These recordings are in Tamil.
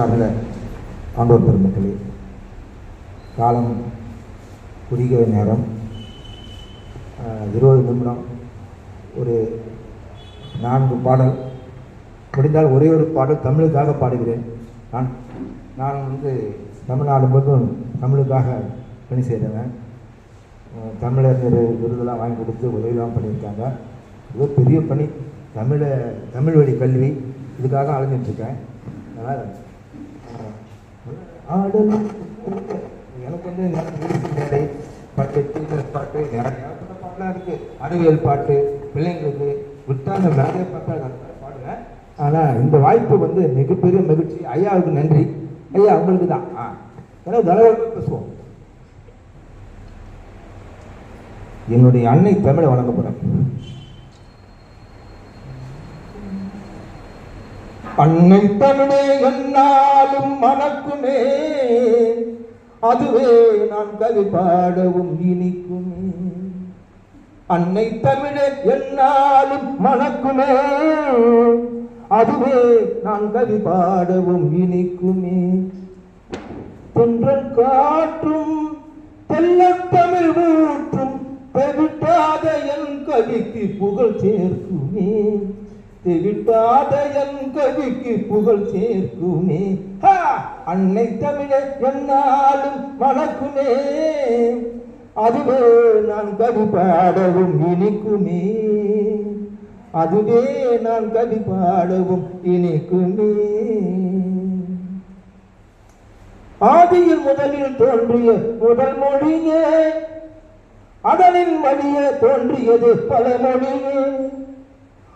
சார்ந்த ஆண்டோர் பெருமக்களே காலம் குறுகிய நேரம் இருபது நிமிடம் ஒரு நான்கு பாடல். முடிந்தால் ஒரே ஒரு பாடல் தமிழுக்காக பாடுகிறேன். நான் நான் வந்து தமிழ்நாடு முழுவதும் தமிழுக்காக பணி செய்கிறேன் தமிழர் விருதெல்லாம் வாங்கி கொடுத்து உதவிலாம் பண்ணியிருக்காங்க. இது பெரிய பணி. தமிழை தமிழ் வழி கல்வி. இதுக்காக அலைஞ்சிட்ருக்கேன் அதனால் ஆடல் எனக்கு வந்து நிறைய மேடை பாட்டு டீச்சர் பாட்டு நிறைய பாட்டுலாம் இருக்குது அறிவியல் பாட்டு பிள்ளைங்களுக்கு புத்தாந்த வேலையை பார்த்தா நான் பாடுவேன் ஆனால் இந்த வாய்ப்பு வந்து மிகப்பெரிய மகிழ்ச்சி ஐயாவுக்கு நன்றி ஐயா அவங்களுக்கு தான் ஆ ஏன்னா கலகலப்பாக பேசுவோம் என்னுடைய அன்னை தமிழை வணங்க அன்னை தன்னை என்னாலும் மணக்குமே. அதுவே நான் கவி பாடவும் இனிக்குமே. அன்னை தமிழே என்னாலும் மணக்குமே. அதுவே நான் கவி பாடவும் இனிக்குமே. தென்றல் காற்றும் தெல்லத்தமிழ் ஊற்றும் தெவிட்டாத என் கவிக்கு புகழ் சேர்க்குமே. திருப்பாதையன் கவிக்கு புகழ் சேர்க்குமே. ஹா! அன்னை தமிழ என்னாலும் மணக்குமே அதுவே நான் கவி பாடவும் இனிக்குமே. அதுவே நான் கவி பாடவும் இனிக்குமே. ஆதியில் முதலில் தோன்றிய முதல் மொழியே அதனின் வழியே தோன்றியது பல மொழியே.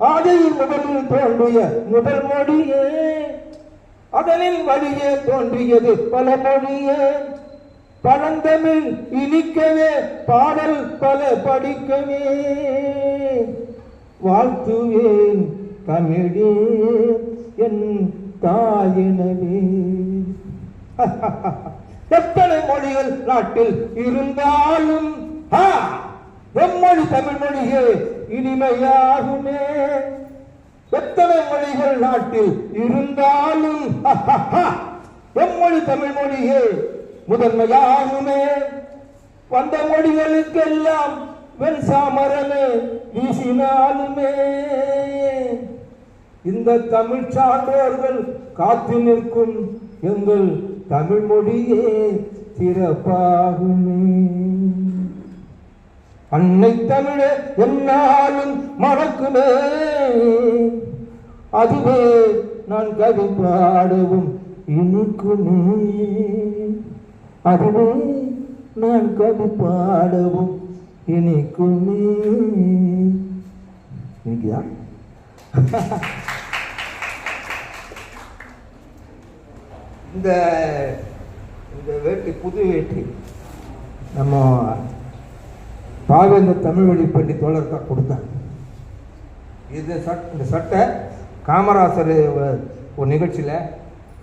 ஆதியில் முதலில் தோன்றிய முதல் மொழியே. அதனின் வழியே தோன்றியது பல மொழியே. பழந்தமிழ் இனிக்கவே பாடல் பல படிக்கவே. வாழ்த்துவேன் தமிழே என் தாயினவே. எத்தனை மொழிகள் நாட்டில் இருந்தாலும் ஆ, எம்மொழி தமிழ் மொழியே இனிமையாகுமே. எத்தனை மொழிகள் நாட்டில் இருந்தாலும் எம்மொழி தமிழ் மொழியே முதன்மையாகுமே. வந்த மொழிகளுக்கெல்லாம் வெண் சாமரமே வீசினாலுமே. இந்த தமிழ் சான்றோர்கள் காத்து நிற்கும் எங்கள் தமிழ் மொழியே சிறப்பாகுமே. அன்னை தமிழே என்னாலும் மறக்குமே. அதுவே நான் கவி பாடவும் இனிக்குமே அதுவே நான் கவி பாடவும் இனிக்குமே இனிக்குதா? இந்த இந்த வேட்டி புது வேட்டி. நம்ம பாவேந்தர் தமிழ் வழி பள்ளி தோழர் தான் கொடுத்தாங்க. இது சட் இந்த சட்டை காமராசர் ஒரு- நிகழ்ச்சியில்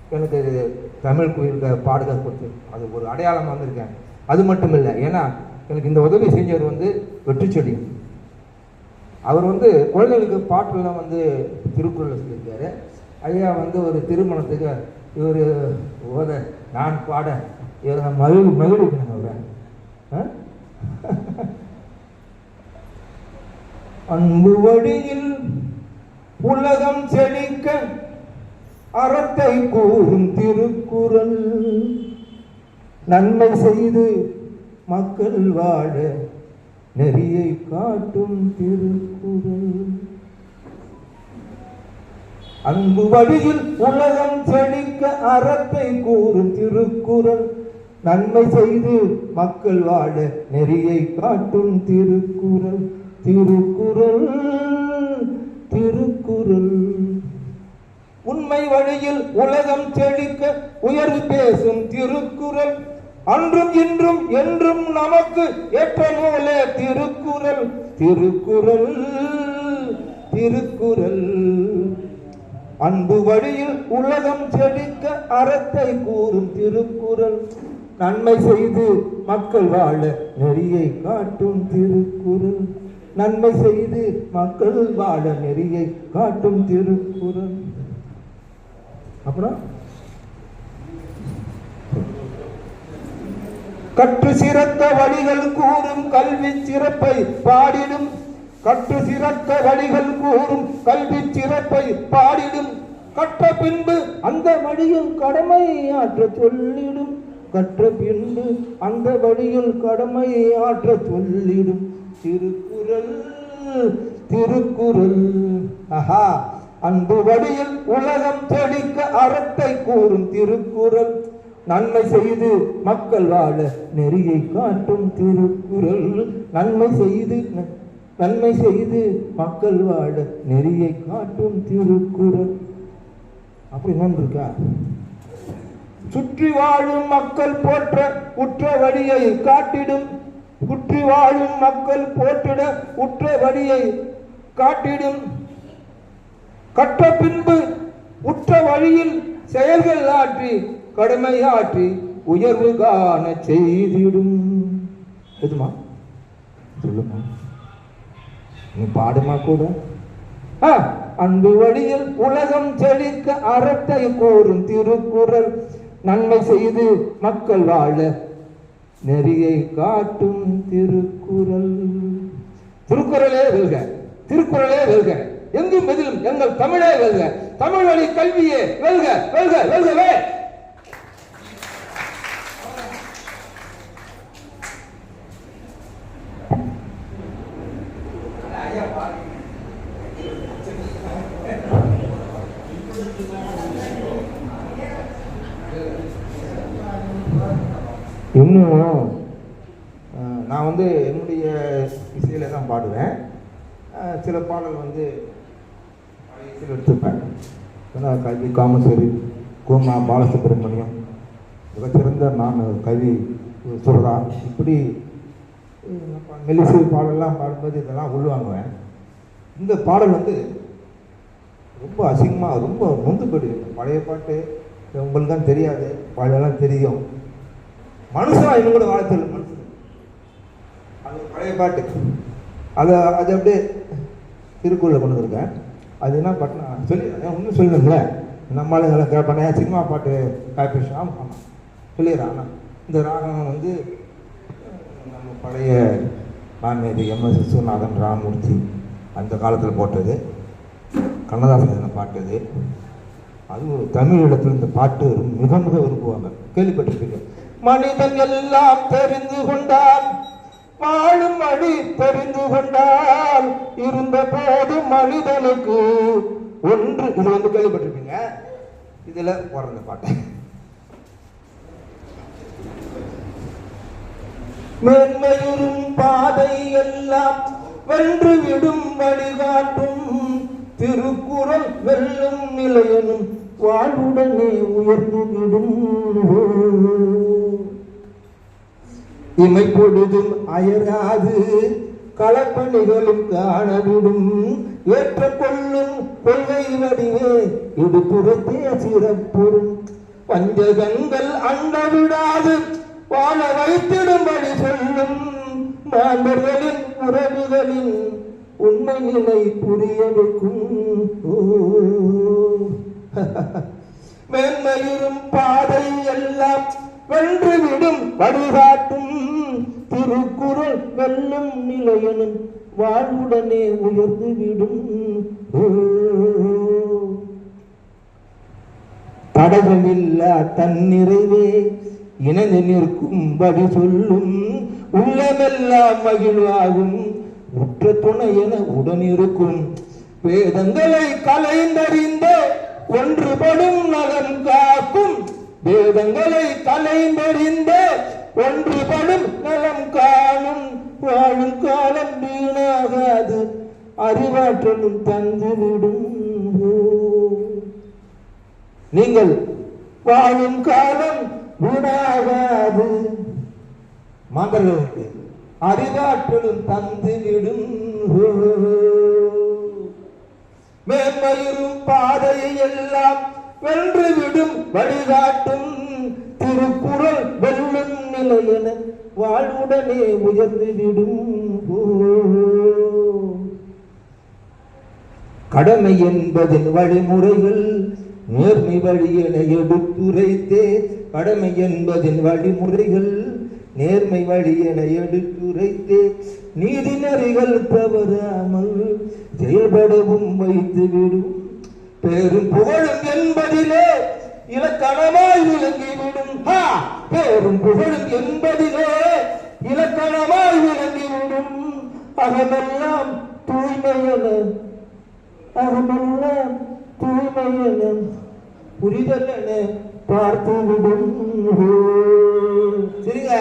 எனக்கு இது தமிழ் கோயிலுக்கு பாடுதல் கொடுத்து அது ஒரு அடையாளமாக வந்திருக்கேன். அது மட்டும் இல்லை ஏன்னா எனக்கு இந்த உதவி செஞ்சவர் வந்து வெற்றிச்செடி அவர் வந்து குழந்தைகளுக்கு பாட்டெல்லாம் வந்து திருக்குறள் சொல்லியிருக்காரு. ஐயா வந்து ஒரு திருமணத்துக்கு இவர் ஓத நான் பாட இவர் மகிழ் மகிழ்விக்கணும் அவரை. ஆ? அன்பு வழியில் உலகம் செழிக்க அறத்தை கூறும் திருக்குறள். நன்மை செய்து மக்கள் வாழ நெறியை காட்டும் திருக்குறள். அன்பு வழியில் உலகம் செழிக்க அறத்தை கூறும் திருக்குறள். நன்மை செய்து மக்கள் வாழ நெறியை காட்டும் திருக்குறள். திருக்குறள் திருக்குறள். உண்மை வழியில் உலகம் செழிக்க உயர்வு பேசும் திருக்குறள். அன்றும் இன்றும் என்றும் நமக்கு ஏற்ற நூலே திருக்குறள். திருக்குறள் திருக்குறள். அன்பு வழியில் உலகம் செழிக்க அறத்தை கூறும் திருக்குறள். நன்மை செய்து மக்கள் வாழ நெறியை காட்டும் திருக்குறள். நன்மை செய்து மக்கள் வாழ நெறியை காட்டும் திருக்குறள். அப்புறம்? கற்று சிறந்த வழிகள் கூறும் கல்வி சிறப்பை பாடிடும். கற்று சிறந்த வழிகள் கூறும் கல்வி சிறப்பை பாடிடும். கற்ற பின்பு அந்த வழியில் கடமை ஆற்ற சொல்லிடும். கற்ற பின்பு அந்த வழியில் கடமை ஆற்ற சொல்லிடும். திருக்குறள் திருக்குறள். ஆஹா. அன்பு வழியில் உலகம் தெளிக்க அறத்தை கூறும் திருக்குறள். நன்மை செய்து மக்கள் வாழ நெறியை காட்டும் திருக்குறள். நன்மை செய்து நன்மை செய்து மக்கள் வாழ நெறியை காட்டும் திருக்குறள். அப்படி என்னன்னு இருக்கா சுற்றி வாழும் மக்கள் போற்ற உற்ற வழியை காட்டிடும் குற்றி வாழும் மக்கள் போற்றிட உற்ற வழியை காட்டிடும். கற்ற பின்பு உற்ற வழியில் செயல்கள் ஆற்றி கடுமையாற்றி உயர்வு காண செய்திடும். எதுமா? சொல்லுமா? நீ பாடுமா கூட? அன்பு வழியில் உலகம் செழிக்க அறத்தை கூறும் திருக்குறள். நன்மை செய்து மக்கள் வாழ நெறியை காட்டும் திருக்குறள். திருக்குறளே வெல்க திருக்குறளே வெல்க. எங்கும் எதிலும் எங்கள் தமிழே வெல்க. தமிழ் வழி கல்வியே வெல்க வெல்க வெல்கவே. இன்னும் நான் வந்து என்னுடைய இசையில் தான் பாடுவேன். சில பாடல் வந்து இசையில் எடுத்துப்பேன் ஏன்னா கவி காமஸ்வரி கோமா பாலசுப்ரமணியம் மிகச்சிறந்த நான் கவி சொல்கிறா இப்படி அஹ், பாடலாம் பாடும்போது இதெல்லாம் உள்வாங்குவேன் இந்த பாடல் வந்து ரொம்ப அசிங்கமாக ரொம்ப நொந்து போயிடுது. பழைய பாட்டு உங்களுக்கு தான் தெரியாது பழையெல்லாம் தெரியும். மனுஷன் இவங்க கூட வாழ மனுஷன். அது பழைய பாட்டு. அதை அது அப்படியே திருக்குறளில் கொண்டு வந்திருக்கேன். அது என்ன பாட்டுனா சொல்லி ஒன்றும் சொல்லணும்ல நம்ம ஆளுங்கெல்லாம் கேட்பானே சினிமா பாட்டு காப்பி ஆமாம் ஆமாம் சொல்லிடுறேன் ஆனால் இந்த ராகம் வந்து நம்ம பழைய மாமேதி எம் எஸ் விஸ்வநாதன் ராமூர்த்தி அந்த காலத்தில் போட்டது. கண்ணதாசன் எழுதின பாட்டு அது. அதுவும் தமிழ் இடத்துல இந்த பாட்டு மிக மிக விரும்புவாங்க. கேள்விப்பட்டிருப்பீங்க. மனிதன் எல்லாம் தெரிந்து கொண்டான் வாழும் வழி தெரிந்து கொண்டால் இருந்த போது மனிதனுக்கு ஒன்று இது வந்து கேள்விப்பட்டிருப்பீங்க. இதுல பிறந்த பாட்டு மேன்மையுறும் பாதை எல்லாம் வென்று விடும் வழிகாட்டும். திருக்குறள் வெல்லும் நிலையனும் வாழ்வுடனே உயர்ந்து விடும். இமை பொழுதும் அயராது. களப்பணிகளும் காணவிடும். ஏற்றுக்கொள்ளும் கொள்கை வடிவே. இது புறத்தே சிறப்பொருள். பஞ்சகங்கள் அண்ட விடாது வாழ வைத்திடும்படி சொல்லும் மாந்தர்களின் உறவுகளின் உண்மை நிலை புரிய வைக்கும் ஓ. பாதை எல்லாம் வென்றுவிடும் வழிகாட்டும் திருக்குறள் வெல்லும் நிலையனும் வாழ்வுடனே உயர்ந்து விடும் ஓ. தடகமில்லா தன்னிறைவே இணைந்து நிற்கும்படி சொல்லும் உள்ளமெல்லாம் மகிழ்வாகும் உற்ற துணை என உடனிருக்கும் வேதங்களை கலைந்தறிந்த ஒன்றுபடும் நலம் காக்கும் வேதங்களை கலைந்தறிந்த ஒன்றுபடும் நலம் காணும் வாழும் காலம் வீணாகாது. அறிவாற்றலும் தந்துவிடும் நீங்கள் வாழும் காலம் வீணாகாது. மாந்தர்களுக்கு அறிவாற்றலும் தந்துவிடும் விடும் பாதையை எல்லாம் வென்றுவிடும் வழிகாட்டும் திருக்குறள் வெல்லும் நிலையென வாழ்வுடனே உயர்ந்துவிடும் கடமை என்பதின் வழிமுறைகள் நேர்மை வழி எடுத்துரைத்தே கடமை என்பதின் வழிமுறைகள் நேர்மை வழியென எடுத்துரைத்தே நீதி நெறிகள் தவறாமல் செயல்படவும் வைத்துவிடும். பெரும் புகழும் என்பதிலே இலக்கணமாய் விளங்கிவிடும் பெரும் புகழும் என்பதிலே இலக்கணமாய் விளங்கிவிடும் அகமெல்லாம் தூய்மையன அகமெல்லாம் தூய்மையன புரிதல் என பார்த்துவிடும் சரிங்க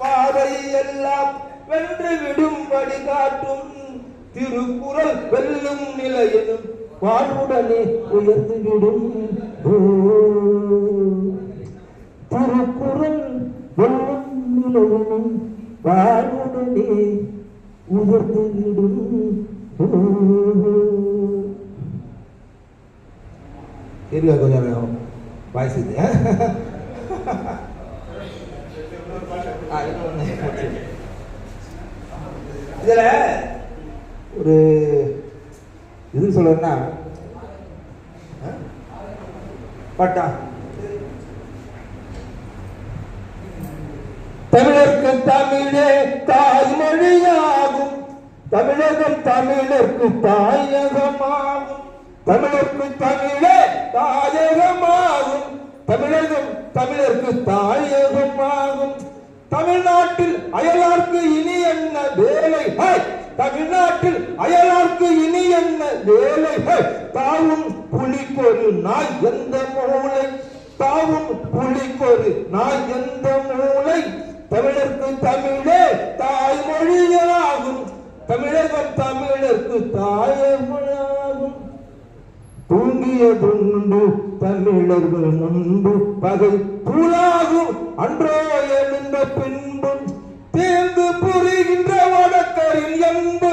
பார்வை எல்லாம் வென்று விடும்படி காட்டும். திருக்குறள் வெல்லும் நிலையெனும் வாழ்வுடனே உயர்ந்துவிடும் திருக்குறள் வெல்லும் நிலையெனும் வாழ்வுடனே உயர்ந்துவிடும் விடும். கொஞ்சம் வாய்ஸ் இதுல ஒரு இது சொல்றேன்னா பட்டா? தமிழருக்கு தமிழே தாய்மொழியாகும். தமிழகம் தமிழருக்கு தாயகமாகும். தமிழருக்கு தமிழே தாயகமாகும். தமிழகம் தமிழருக்கு தாயகமாகும். தமிழ்நாட்டில் அயலார்க்கு இனி என்ன வேலை? தமிழ்நாட்டில் அயலார்க்கு இனி என்ன வேலை? தாவும் புலிக்கொரு நாய் எந்த மூளை? தாவும் புலிக்கொரு நாய் எந்த மூளை? தமிழருக்கு தமிழே தாய்மொழியாகும். தமிழகம் தமிழருக்கு தாயமொழியாகும். தூங்கியதுண்டு தமிழர்கள் முன்பு பகை புலாகும் அன்றோ எழுந்த பின்பும் தேர்ந்து புரிகின்ற வடக்கரின் என்பு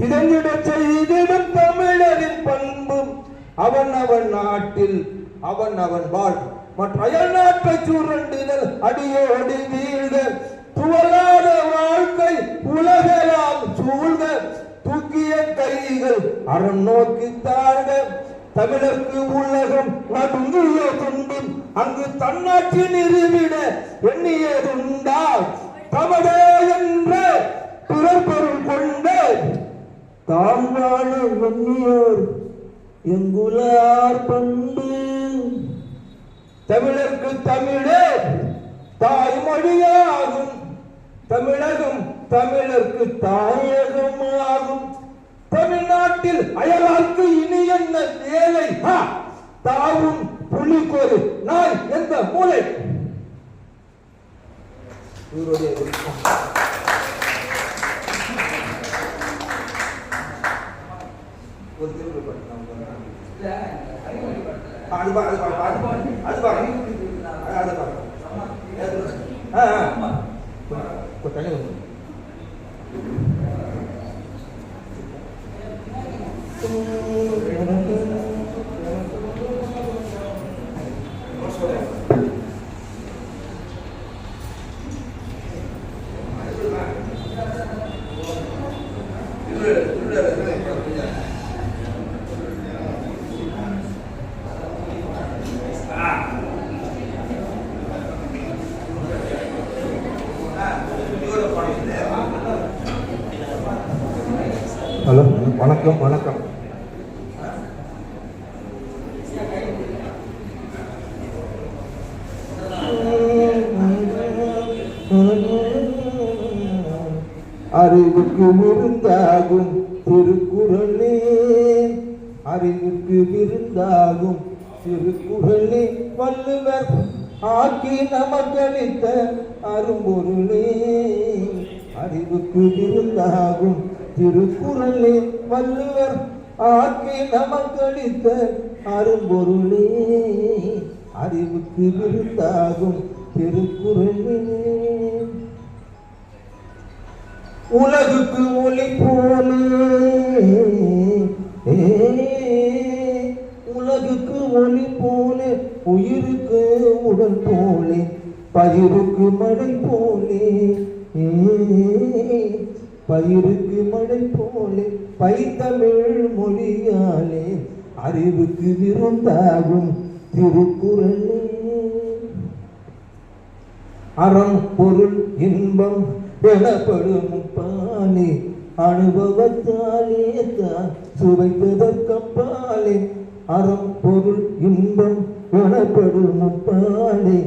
சிதைந்திட செய்திடும் தமிழரின் பண்பும். அவன் அவன் நாட்டில் அவன் அவன் வாழ். மற்ற அயல் நாட்டை சுரண்டுதல் அடியோடி வீழ்க. துவலாத வாழ்க்கை உலகெல்லாம் சூழ்க. தூக்கிய கைகள் அறம் நோக்கி தாழ்க. தமிழருக்கு உலகம் நடுங்கிய துண்டும் அங்கு தன்னாட்சி நிறுவிட எண்ணியதுண்டா தமிழே என்ற பிறப்பொருள் கொண்ட கொண்டு தாம் வாழ எண்ணியோர் எங்குலார் பண்பு. தமிழருக்கு தமிழே தாய்மொழியாகும். தமிழகம் தமிழருக்கு தாயகமாகும். தமிழ்நாட்டில் அயலாருக்கு இனி என்ன வேலை தாவும் புலிக்கொரு நாய் எந்த மூளை? இவருடைய ஒரு பாட்டு அது பா- அது அது அது பாருங்க. அது பாருங்க. ஆ, ஆ. கொஞ்சம் தள்ளி வந்து. ஹலோ வணக்கம் வணக்கம். அறிவுக்கு விருந்தாகும் திருக்குறளே. அறிவுக்கு விருந்தாகும் திருக்குறளே. வள்ளுவர் ஆக்கி நமக்களித்த அரும்பொருளே. அறிவுக்கு விருந்தாகும் திருக்குறளே வள்ளுவர் ஆக்கி நமக்களித்த அரும்பொருளே. அறிவுக்கு விருத்தாகும் திருக்குறளே உலகுக்கு ஒளி போலே. உலகுக்கு ஒளி போலே. உயிருக்கு உடல் போலே. பயிருக்கு மழை போலே. பயிருக்கு மழை போலே பைத்தமிழ் மொழியாலே அறிவுக்கு விருந்தாகும் திருக்குறளே. அறம் பொருள் இன்பம் எனப்படும் பாலே அனுபவத்தாலே தான் சுவைத்ததற்கப்பாலே. அறம் பொருள் இன்பம் எனப்படும் பாலே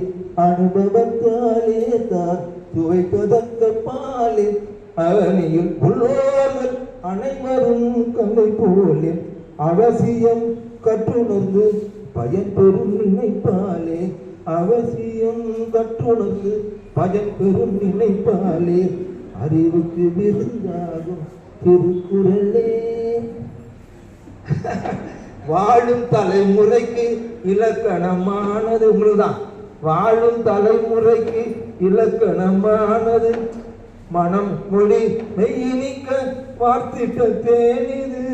அனுபவத்தாலே தான் சுவைத்ததற்கப்பாலே. அவனியில் உள்ளோர்கள் அனைவரும் கலை போலே அவசியம் கற்றுணர்ந்து பயன்பெறும் நினைப்பாலே. அவசியம் கற்றுணர்ந்து பயன்பெறும் நினைப்பாலே. அறிவுக்கு விருந்தாகும் திருக்குறளே. வாழும் தலைமுறைக்கு இலக்கணமானது. உங்களுதான் வாழும் தலைமுறைக்கு இலக்கணமானது. மனம் மொழி மெய்யினிக்க வார்த்திட்ட தேனிது.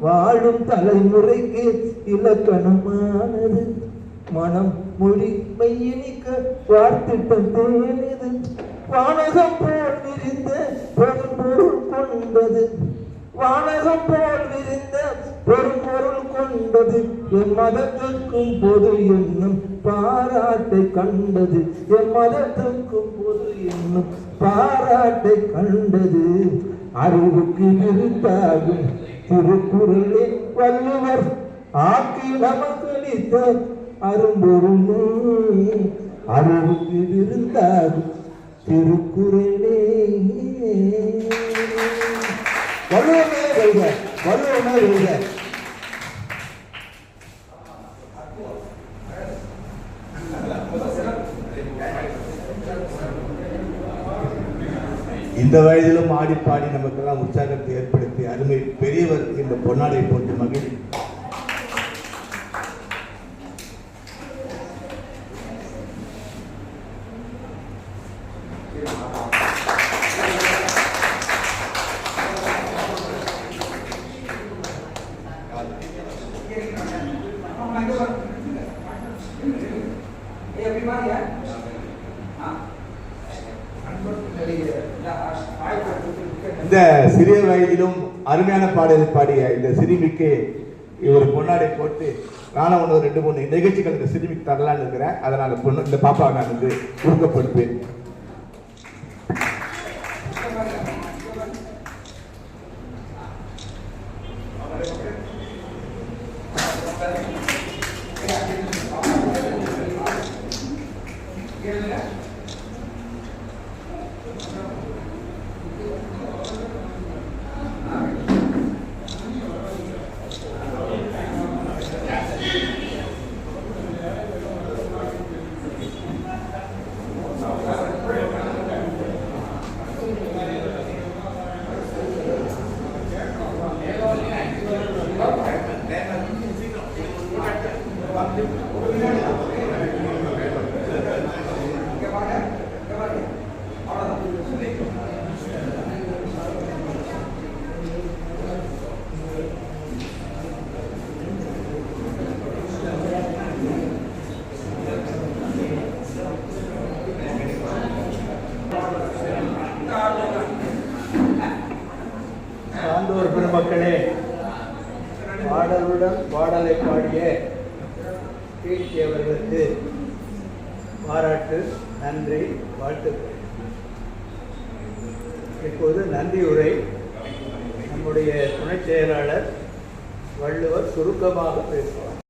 வாழும் தலைமுறைக்கு இலக்கணமானது. மனம் மொழி மெய்யினிக்க வார்த்திட்ட தேனிது. வானகம் போல் விரிந்த பெரும்பொருள் கொண்டது. வானகம் போல் விரிந்த பெரும்பொருள் கொண்டது என் மதத்துக்கும் பொது என்னும் பாராட்டை கண்டது. என் மதத்துக்கும் பொது என்னும் பாராட்டை கண்டது. அறிவுக்கு விருத்தாகும் திருக்குறளே வள்ளுவர். ஆக்கி நமக்களித்த அரும்பொருள் அறிவுக்கு விருந்தாகும் திருக்குறளே. வள்ளுவமே வெல்க வள்ளுவமே இந்த வயதிலும் ஆடி பாடி நமக்கெல்லாம் உற்சாகத்தை ஏற்படுத்தி அருமை பெரியவர் இந்த பொன்னாடை போட்டு மகிழ்ச்சி. இந்த சிறிய வயதிலும் அருமையான பாடல் பாடிய இந்த சிறுமிக்கு இவர் பொன்னாடை போட்டு நானும் ஒன்று ரெண்டு மூணு நிகழ்ச்சிகள் இந்த சிறுமிக்கு தரலான்னு இருக்கிறேன். அதனால் பொண்ணு இந்த பாப்பாவை நான் வந்து ஊக்கப்படுப்பேன் Thank you.